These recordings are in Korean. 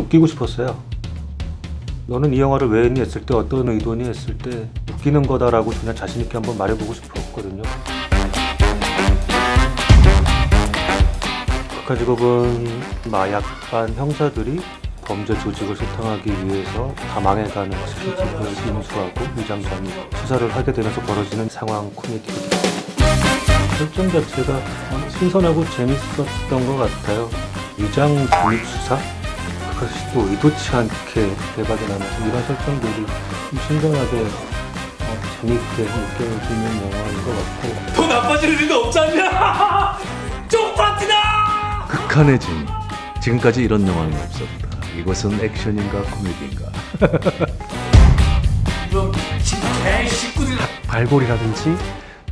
웃기고 싶었어요. 너는 이 영화를 왜 했니 했을 때 어떤 의도니 했을 때 웃기는 거다라고 그냥 자신 있게 한번 말해보고 싶었거든요. 극한 직업은 마약반 형사들이 범죄 조직을 소탕하기 위해서 다 망해가는 CCTV를 인수하고 위장전이 수사를 하게 되면서 벌어지는 상황 코미디거든요. 설정 자체가 신선하고 재밌었던 것 같아요. 위장 전입 수사? 그것이 또 의도치 않게 대박이 나면서 이런 설정들이 좀 신선하게 어, 재미있게 느껴지는 영화인 것 같고 더 나빠질 리가 없지 않냐? 쪽파티다! 극한의 재미. 지금까지 이런 영화는 없었다. 이것은 액션인가 코미디인가? 이런 개 식구들 발골이라든지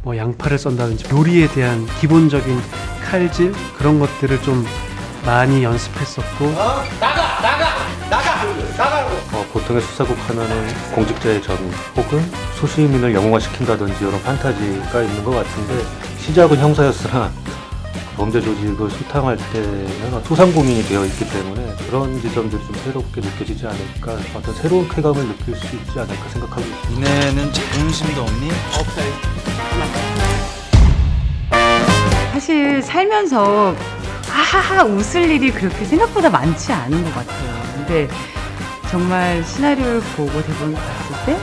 뭐 양파를 썬다든지 요리에 대한 기본적인 칼질 그런 것들을 좀 많이 연습했었고 어, 보통의 수사국 하면은 공직자의 전 혹은 소시민을 영웅화시킨다든지 이런 판타지가 있는 것 같은데 시작은 형사였으나 범죄 조직을 소탕할 때는 소상공인이 되어 있기 때문에 그런 지점들이 좀 새롭게 느껴지지 않을까 어떤 새로운 쾌감을 느낄 수 있지 않을까 생각하고 있습니다. 니네는 자존심도 없니? 사실 살면서 하하하 웃을 일이 그렇게 생각보다 많지 않은 것 같아요. 근데 정말 시나리오를 보고 대본을 봤을 때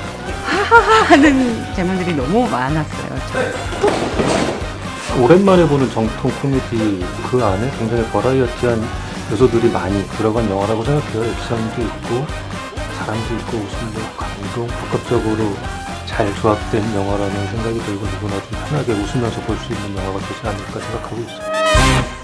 하하하 하는 장면들이 너무 많았어요. 저. 오랜만에 보는 정통 코미디 그 안에 굉장히 버라이어티한 요소들이 많이 들어간 영화라고 생각해요. 액션도 있고 사람도 있고 웃음도 감동 복합적으로 잘 조합된 영화라는 생각이 들고 누구나 좀 편하게 웃으면서 볼 수 있는 영화가 되지 않을까 생각하고 있어요.